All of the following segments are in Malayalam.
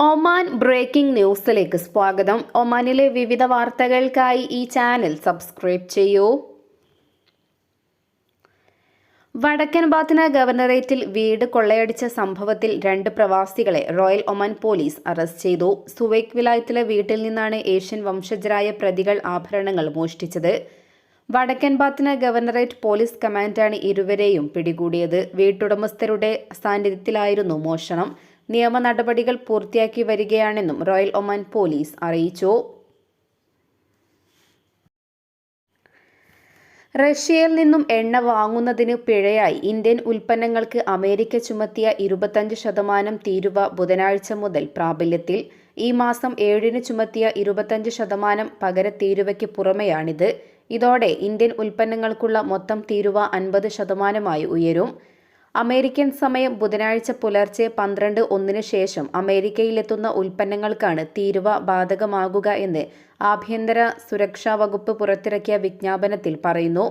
ഒമാൻ ബ്രേക്കിംഗ് ന്യൂസിലേക്ക് സ്വാഗതം. ഒമാനിലെ വിവിധ വാർത്തകൾക്കായി ഈ ചാനൽ സബ്സ്ക്രൈബ് ചെയ്യൂ. വടക്കൻ ബാത്തിന ഗവർണറേറ്റിൽ വീട് കൊള്ളയടിച്ച സംഭവത്തിൽ രണ്ട് പ്രവാസികളെ റോയൽ ഒമാൻ പോലീസ് അറസ്റ്റ് ചെയ്തു. സുവേക് വിലായത്തിലെ വീട്ടിൽ നിന്നാണ് ഏഷ്യൻ വംശജരായ പ്രതികൾ ആഭരണങ്ങൾ മോഷ്ടിച്ചത്. വടക്കൻ ബാത്തിന ഗവർണറേറ്റ് പോലീസ് കമാൻഡാണ് ഇരുവരെയും പിടികൂടിയത്. വീട്ടുടമസ്ഥരുടെ സാന്നിധ്യത്തിലായിരുന്നു മോഷണം. നിയമ നടപടികൾ പൂർത്തിയാക്കി വരികയാണെന്നും റോയൽ ഒമാൻ പോലീസ് അറിയിച്ചു. റഷ്യയിൽ നിന്നും എണ്ണ വാങ്ങുന്നതിന് പിഴയായി. ഇന്ത്യൻ ഉൽപ്പന്നങ്ങൾക്ക് അമേരിക്ക ചുമത്തിയ ഇരുപത്തഞ്ച് ശതമാനം തീരുവ ബുധനാഴ്ച മുതൽ പ്രാബല്യത്തിൽ. ഈ മാസം ഏഴിന് ചുമത്തിയ ഇരുപത്തഞ്ച് ശതമാനം പകര തീരുവയ്ക്ക് പുറമെയാണിത്. ഇതോടെ ഇന്ത്യൻ ഉൽപ്പന്നങ്ങൾക്കുള്ള മൊത്തം തീരുവ അൻപത് ശതമാനമായി ഉയരും. അമേരിക്കൻ സമയം ബുധനാഴ്ച പുലർച്ചെ പന്ത്രണ്ട് ഒന്നിന് ശേഷം അമേരിക്കയിലെത്തുന്ന ഉൽപ്പന്നങ്ങൾക്കാണ് തീരുവ ബാധകമാകുക എന്ന് ആഭ്യന്തര സുരക്ഷാ വകുപ്പ് പുറത്തിറക്കിയ വിജ്ഞാപനത്തിൽ പറയുന്നു.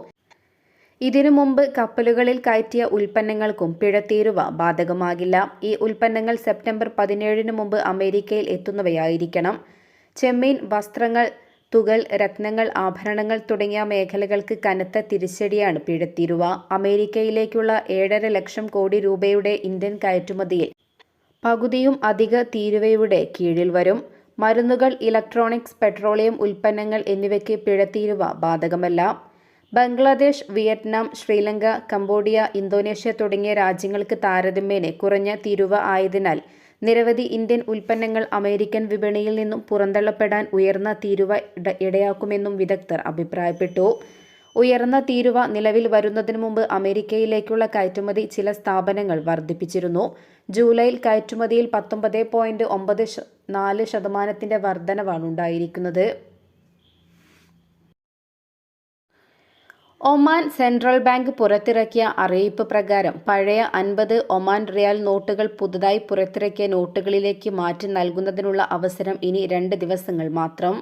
ഇതിനു മുമ്പ് കപ്പലുകളിൽ കയറ്റിയ ഉൽപ്പന്നങ്ങൾക്കും പിഴത്തീരുവ ബാധകമാകില്ല. ഈ ഉൽപ്പന്നങ്ങൾ സെപ്റ്റംബർ പതിനേഴിന് മുമ്പ് അമേരിക്കയിൽ എത്തുന്നവയായിരിക്കണം. ചെമ്മീൻ വസ്ത്രങ്ങൾ തുകൽ രത്നങ്ങൾ ആഭരണങ്ങൾ തുടങ്ങിയ മേഖലകൾക്ക് കനത്ത തിരിച്ചടിയാണ് പിഴത്തിരുവ. അമേരിക്കയിലേക്കുള്ള ഏഴര ലക്ഷം കോടി രൂപയുടെ ഇന്ത്യൻ കയറ്റുമതിയിൽ പകുതിയും അധിക തീരുവയുടെ കീഴിൽ വരും. മരുന്നുകൾ ഇലക്ട്രോണിക്സ് പെട്രോളിയം ഉൽപ്പന്നങ്ങൾ എന്നിവയ്ക്ക് പിഴത്തീരുവ ബാധകമല്ല. Bangladesh Vietnam Sri Lanka Cambodia Indonesia തുടങ്ങിയ രാജ്യങ്ങൾക്ക് താരതമ്യേന കുറഞ്ഞ തീരുവ ആയതിനാൽ നിരവധി ഇന്ത്യൻ ഉൽപ്പന്നങ്ങൾ അമേരിക്കൻ വിപണിയിൽ നിന്നും പുറന്തള്ളപ്പെടാൻ ഉയർന്ന തീരുവ ഇടയാക്കുമെന്നും വിദഗ്ധർ അഭിപ്രായപ്പെട്ടു. ഉയർന്ന തീരുവ നിലവിൽ വരുന്നതിന് മുമ്പ് അമേരിക്കയിലേക്കുള്ള കയറ്റുമതി ചില സ്ഥാപനങ്ങൾ വർദ്ധിപ്പിച്ചിരുന്നു. ജൂലൈയിൽ കയറ്റുമതിയിൽ പത്തൊമ്പത് പോയിന്റ് ഒമ്പത് നാല് ശതമാനത്തിന്റെ വർധനവാണ് ഉണ്ടായിരിക്കുന്നത് ഒമാൻ സെൻട്രൽ ബാങ്ക് പുറത്തിറക്കിയ അറിയിപ്പ് പ്രകാരം പഴയ അൻപത് ഒമാൻ റിയാൽ നോട്ടുകൾ പുതുതായി പുറത്തിറക്കിയ നോട്ടുകളിലേക്ക് മാറ്റി നൽകുന്നതിനുള്ള അവസരം ഇനി രണ്ട് ദിവസങ്ങൾ മാത്രം.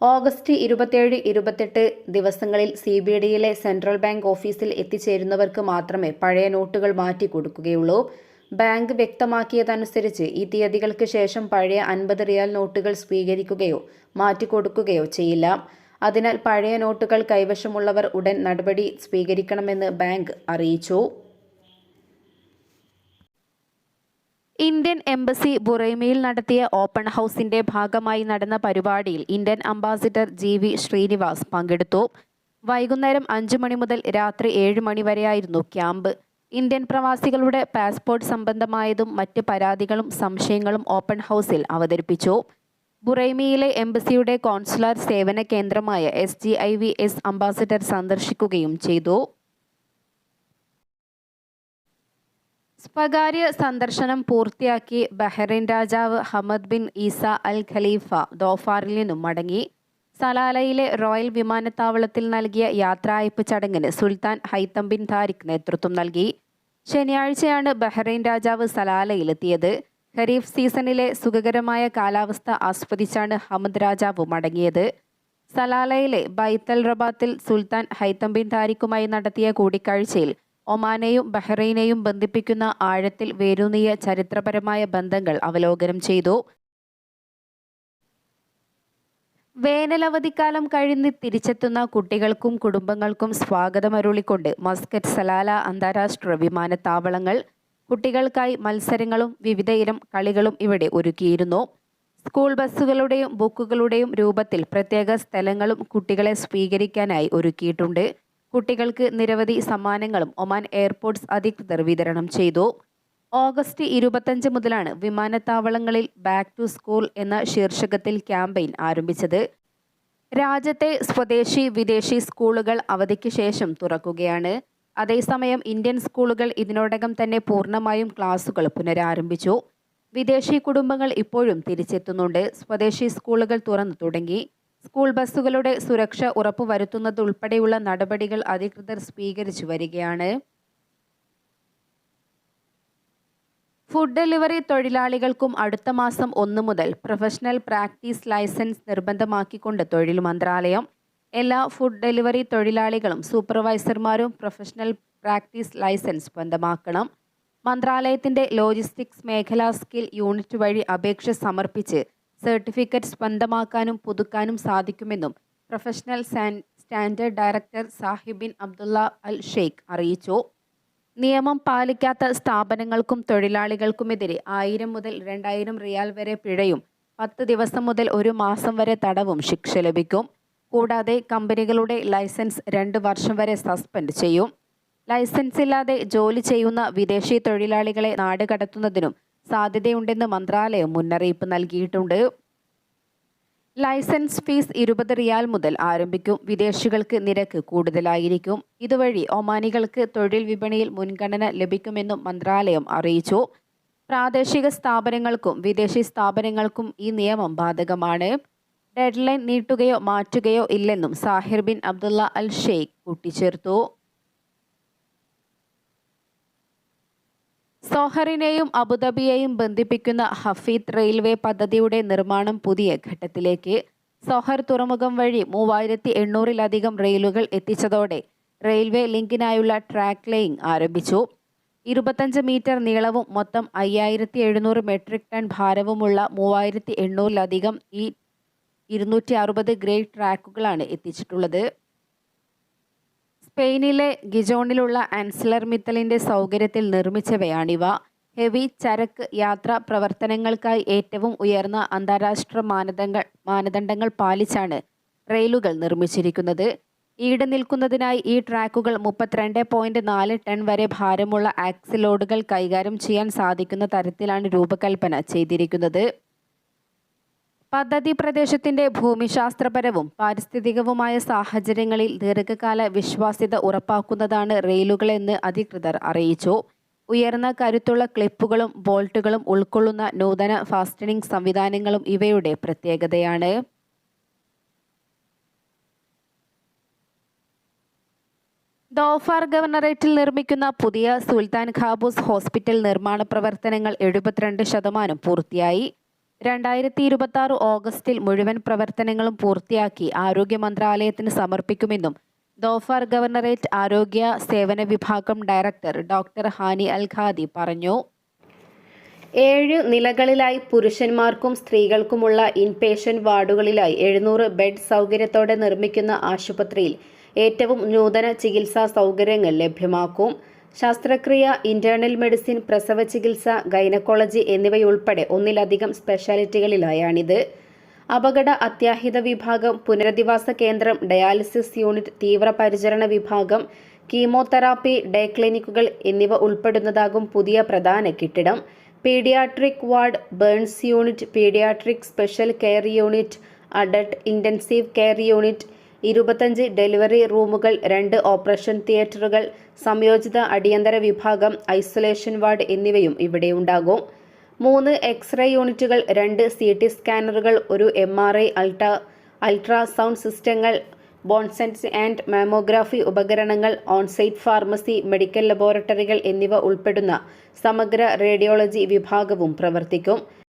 ഓഗസ്റ്റ് ഇരുപത്തിയേഴ് ഇരുപത്തെട്ട് ദിവസങ്ങളിൽ സി ബി ഡിയിലെ സെൻട്രൽ ബാങ്ക് ഓഫീസിൽ എത്തിച്ചേരുന്നവർക്ക് മാത്രമേ പഴയ നോട്ടുകൾ മാറ്റി കൊടുക്കുകയുള്ളൂ. ബാങ്ക് വ്യക്തമാക്കിയതനുസരിച്ച് ഈ തീയതികൾക്ക് ശേഷം പഴയ അൻപത് റിയാൽ നോട്ടുകൾ സ്വീകരിക്കുകയോ മാറ്റിക്കൊടുക്കുകയോ ചെയ്യില്ല. അതിനാൽ പഴയ നോട്ടുകൾ കൈവശമുള്ളവർ ഉടൻ നടപടി സ്വീകരിക്കണമെന്ന് ബാങ്ക് അറിയിച്ചു. ഇന്ത്യൻ എംബസി ബുറൈമയിൽ നടത്തിയ ഓപ്പൺ ഹൗസിന്റെ ഭാഗമായി നടന്ന പരിപാടിയിൽ Indian ambassador G V Srinivas പങ്കെടുത്തു. വൈകുന്നേരം അഞ്ചു മണി മുതൽ രാത്രി ഏഴ് മണി വരെയായിരുന്നു ക്യാമ്പ്. ഇന്ത്യൻ പ്രവാസികളുടെ പാസ്പോർട്ട് സംബന്ധമായതും മറ്റ് പരാതികളും സംശയങ്ങളും ഓപ്പൺ ഹൗസിൽ അവതരിപ്പിച്ചു. ബുറൈമിയിലെ എംബസിയുടെ കോൺസുലാർ സേവന കേന്ദ്രമായ S G I V S ambassador സന്ദർശിക്കുകയും ചെയ്തു. സ്വകാര്യ സന്ദർശനം പൂർത്തിയാക്കി ബഹ്റൈൻ രാജാവ് Hamad bin Isa al Khalifa ദോഫാറിൽ നിന്നും മടങ്ങി. സലാലയിലെ റോയൽ വിമാനത്താവളത്തിൽ നൽകിയ യാത്രായപ്പ് ചടങ്ങിന് സുൽത്താൻ ഹൈത്തം ബിൻ താരിഖ് നേതൃത്വം നൽകി. ശനിയാഴ്ചയാണ് ബഹ്റൈൻ രാജാവ് സലാലയിലെത്തിയത്. ഖരീഫ് സീസണിലെ സുഖകരമായ കാലാവസ്ഥ ആസ്വദിച്ചാണ് ഹമദ് രാജാവ് മടങ്ങിയത്. സലാലയിലെ ബൈത്തൽ റബാത്തിൽ സുൽത്താൻ ഹൈത്തം ബിൻ താരിഖുമായി നടത്തിയ കൂടിക്കാഴ്ചയിൽ ഒമാനെയും ബഹ്റൈനെയും ബന്ധിപ്പിക്കുന്ന ആഴത്തിൽ വേരൂന്നിയ ചരിത്രപരമായ ബന്ധങ്ങൾ അവലോകനം ചെയ്തു. വേനലവധിക്കാലം കഴിഞ്ഞ് തിരിച്ചെത്തുന്ന കുട്ടികൾക്കും കുടുംബങ്ങൾക്കും സ്വാഗതമരുളിക്കൊണ്ട് മസ്കറ്റ് സലാല അന്താരാഷ്ട്ര വിമാനത്താവളങ്ങൾ കുട്ടികൾക്കായി മത്സരങ്ങളും വിവിധയിനം കളികളും ഇവിടെ ഒരുക്കിയിരുന്നു. സ്കൂൾ ബസ്സുകളുടെയും ബുക്കുകളുടെയും രൂപത്തിൽ പ്രത്യേക സ്ഥലങ്ങളും കുട്ടികളെ സ്വീകരിക്കാനായി ഒരുക്കിയിട്ടുണ്ട്. കുട്ടികൾക്ക് നിരവധി സമ്മാനങ്ങളും ഒമാൻ എയർപോർട്ട്സ് അധികൃതർ വിതരണം ചെയ്തു. ഓഗസ്റ്റ് ഇരുപത്തഞ്ച് മുതലാണ് വിമാനത്താവളങ്ങളിൽ ബാക്ക് ടു സ്കൂൾ എന്ന ശീർഷകത്തിൽ ക്യാമ്പയിൻ ആരംഭിച്ചത്. രാജ്യത്തെ സ്വദേശി വിദേശി സ്കൂളുകൾ അവധിക്ക് ശേഷം തുറക്കുകയാണ്. അതേസമയം ഇന്ത്യൻ സ്കൂളുകൾ ഇതിനോടകം തന്നെ പൂർണമായും ക്ലാസുകൾ പുനരാരംഭിച്ചു. വിദേശി കുടുംബങ്ങൾ ഇപ്പോഴും തിരിച്ചെത്തുന്നുണ്ട്. സ്വദേശി സ്കൂളുകൾ തുറന്നു തുടങ്ങി. സ്കൂൾ ബസ്സുകളുടെ സുരക്ഷ ഉറപ്പുവരുത്തുന്നതുൾപ്പെടെയുള്ള നടപടികൾ അധികൃതർ സ്വീകരിച്ചു വരികയാണ്. ഫുഡ് ഡെലിവറി തൊഴിലാളികൾക്കും അടുത്ത മാസം ഒന്ന് മുതൽ പ്രൊഫഷണൽ പ്രാക്ടീസ് ലൈസൻസ് നിർബന്ധമാക്കിക്കൊണ്ട് തൊഴിൽ മന്ത്രാലയം എല്ലാ ഫുഡ് ഡെലിവറി തൊഴിലാളികളും സൂപ്പർവൈസർമാരും പ്രൊഫഷണൽ പ്രാക്ടീസ് ലൈസൻസ് ബന്ധമാക്കണം. മന്ത്രാലയത്തിന്റെ ലോജിസ്റ്റിക്സ് മേഖലാ സ്കിൽ യൂണിറ്റ് വഴി അപേക്ഷ സമർപ്പിച്ച് സർട്ടിഫിക്കറ്റ് സ്വന്തമാക്കാനും പുതുക്കാനും സാധിക്കുമെന്നും പ്രൊഫഷണൽ സ്റ്റാൻഡേർഡ് ഡയറക്ടർ സാഹിബിൻ അബ്ദുള്ള അൽ ഷെയ്ഖ് അറിയിച്ചു. നിയമം പാലിക്കാത്ത സ്ഥാപനങ്ങൾക്കും തൊഴിലാളികൾക്കുമെതിരെ ആയിരം മുതൽ രണ്ടായിരം റിയാൽ വരെ പിഴയും പത്ത് ദിവസം മുതൽ ഒരു മാസം വരെ തടവും ശിക്ഷ ലഭിക്കും. കൂടാതെ കമ്പനികളുടെ ലൈസൻസ് രണ്ട് വർഷം വരെ സസ്പെൻഡ് ചെയ്യും. ലൈസൻസ് ഇല്ലാതെ ജോലി ചെയ്യുന്ന വിദേശി തൊഴിലാളികളെ നാട് കടത്തുന്നതിനും സാധ്യതയുണ്ടെന്ന് മന്ത്രാലയം മുന്നറിയിപ്പ് നൽകിയിട്ടുണ്ട്. ലൈസൻസ് ഫീസ് ഇരുപത് റിയാൽ മുതൽ ആരംഭിക്കും. വിദേശികൾക്ക് നിരക്ക് കൂടുതലായിരിക്കും. ഇതുവഴി ഒമാനികൾക്ക് തൊഴിൽ വിപണിയിൽ മുൻഗണന ലഭിക്കുമെന്നും മന്ത്രാലയം അറിയിച്ചു. പ്രാദേശിക സ്ഥാപനങ്ങൾക്കും വിദേശി സ്ഥാപനങ്ങൾക്കും ഈ നിയമം ബാധകമാണ്. ഡെഡ്ലൈൻ നീട്ടുകയോ മാറ്റുകയോ ഇല്ലെന്നും Zahir bin Abdullah al Sheikh കൂട്ടിച്ചേർത്തു. സോഹറിനെയും അബുദാബിയെയും ബന്ധിപ്പിക്കുന്ന ഹഫീദ് റെയിൽവേ പദ്ധതിയുടെ നിർമ്മാണം പുതിയ ഘട്ടത്തിലേക്ക്. സോഹർ തുറമുഖം വഴി മൂവായിരത്തി എണ്ണൂറിലധികം റെയിലുകൾ എത്തിച്ചതോടെ റെയിൽവേ ലിങ്കിനായുള്ള ട്രാക്ക് ലേയിങ് ആരംഭിച്ചു. ഇരുപത്തഞ്ച് മീറ്റർ നീളവും മൊത്തം അയ്യായിരത്തി എഴുന്നൂറ് മെട്രിക് ടൺ ഭാരവുമുള്ള മൂവായിരത്തി എണ്ണൂറിലധികം ഈ ഇരുന്നൂറ്റി അറുപത് ഗ്രേഡ് ട്രാക്കുകളാണ് എത്തിച്ചിട്ടുള്ളത്. സ്പെയിനിലെ ഗിജോണിലുള്ള ആൻസലർ മിത്തലിന്റെ സൗകര്യത്തിൽ നിർമ്മിച്ചവയാണിവ. ഹെവി ചരക്ക് യാത്രാ പ്രവർത്തനങ്ങൾക്കായി ഏറ്റവും ഉയർന്ന അന്താരാഷ്ട്ര മാനദണ്ഡങ്ങൾ മാനദണ്ഡങ്ങൾ പാലിച്ചാണ് റെയിലുകൾ നിർമ്മിച്ചിരിക്കുന്നത്. ഈട് നിൽക്കുന്നതിനായി ഈ ട്രാക്കുകൾ മുപ്പത്തിരണ്ട് പോയിന്റ് നാല് ടൺ വരെ ഭാരമുള്ള ആക്സിലോഡുകൾ കൈകാര്യം ചെയ്യാൻ സാധിക്കുന്ന തരത്തിലാണ് രൂപകൽപ്പന ചെയ്തിരിക്കുന്നത്. പദ്ധതി പ്രദേശത്തിന്റെ ഭൂമിശാസ്ത്രപരവും പാരിസ്ഥിതികവുമായ സാഹചര്യങ്ങളിൽ ദീർഘകാല വിശ്വാസ്യത ഉറപ്പാക്കുന്നതാണ് റെയിലുകളെന്ന് അധികൃതർ അറിയിച്ചു. ഉയർന്ന കരുത്തുള്ള ക്ലിപ്പുകളും ബോൾട്ടുകളും ഉൾക്കൊള്ളുന്ന നൂതന ഫാസ്റ്റനിംഗ് സംവിധാനങ്ങളും ഇവയുടെ പ്രത്യേകതയാണ്. ദോഫാർ ഗവർണറേറ്റിൽ നിർമ്മിക്കുന്ന പുതിയ സുൽത്താൻ ഖാബൂസ് ഹോസ്പിറ്റൽ നിർമ്മാണ പ്രവർത്തനങ്ങൾ എഴുപത്തിരണ്ട് ശതമാനം പൂർത്തിയായി. രണ്ടായിരത്തി ഇരുപത്തി ആറ് ഓഗസ്റ്റിൽ മുഴുവൻ പ്രവർത്തനങ്ങളും പൂർത്തിയാക്കി ആരോഗ്യ മന്ത്രാലയത്തിന് സമർപ്പിക്കുമെന്നും ദോഫാർ ഗവർണറേറ്റ് ആരോഗ്യ സേവന വിഭാഗം director doctor Hani al Qadi പറഞ്ഞു. ഏഴ് നിലകളിലായി പുരുഷന്മാർക്കും സ്ത്രീകൾക്കുമുള്ള ഇൻപേഷ്യന്റ് വാർഡുകളിലായി എഴുന്നൂറ് ബെഡ് സൗകര്യത്തോടെ നിർമ്മിക്കുന്ന ആശുപത്രിയിൽ ഏറ്റവും നൂതന ചികിത്സാ സൗകര്യങ്ങൾ ലഭ്യമാക്കും. ശസ്ത്രക്രിയ ഇന്റേണൽ മെഡിസിൻ പ്രസവ ചികിത്സ ഗൈനക്കോളജി എന്നിവയുൾപ്പെടെ ഒന്നിലധികം സ്പെഷ്യാലിറ്റികളിലായാണിത്. അപകട അത്യാഹിത വിഭാഗം പുനരധിവാസ കേന്ദ്രം ഡയാലിസിസ് യൂണിറ്റ് തീവ്രപരിചരണ വിഭാഗം കീമോതെറാപ്പി ഡേ ക്ലിനിക്കുകൾ എന്നിവ ഉൾപ്പെടുന്നതാകും പുതിയ പ്രധാന കെട്ടിടം. Paediatric ward burns unit paediatric special care unit adult intensive care unit ഇരുപത്തഞ്ച് ഡെലിവറി റൂമുകൾ രണ്ട് ഓപ്പറേഷൻ തിയേറ്ററുകൾ സംയോജിത അടിയന്തര വിഭാഗം ഐസൊലേഷൻ വാർഡ് എന്നിവയും ഇവിടെ ഉണ്ടാകും മൂന്ന് എക്സ്റേ യൂണിറ്റുകൾ രണ്ട് സി ടി സ്കാനറുകൾ ഒരു M R I ultra ultrasound സിസ്റ്റങ്ങൾ ബോൺസെൻസ് ആൻഡ് മാമോഗ്രാഫി ഉപകരണങ്ങൾ ഓൺസൈറ്റ് ഫാർമസി മെഡിക്കൽ ലബോറട്ടറികൾ എന്നിവ ഉൾപ്പെടുന്ന സമഗ്ര റേഡിയോളജി വിഭാഗവും പ്രവർത്തിക്കും.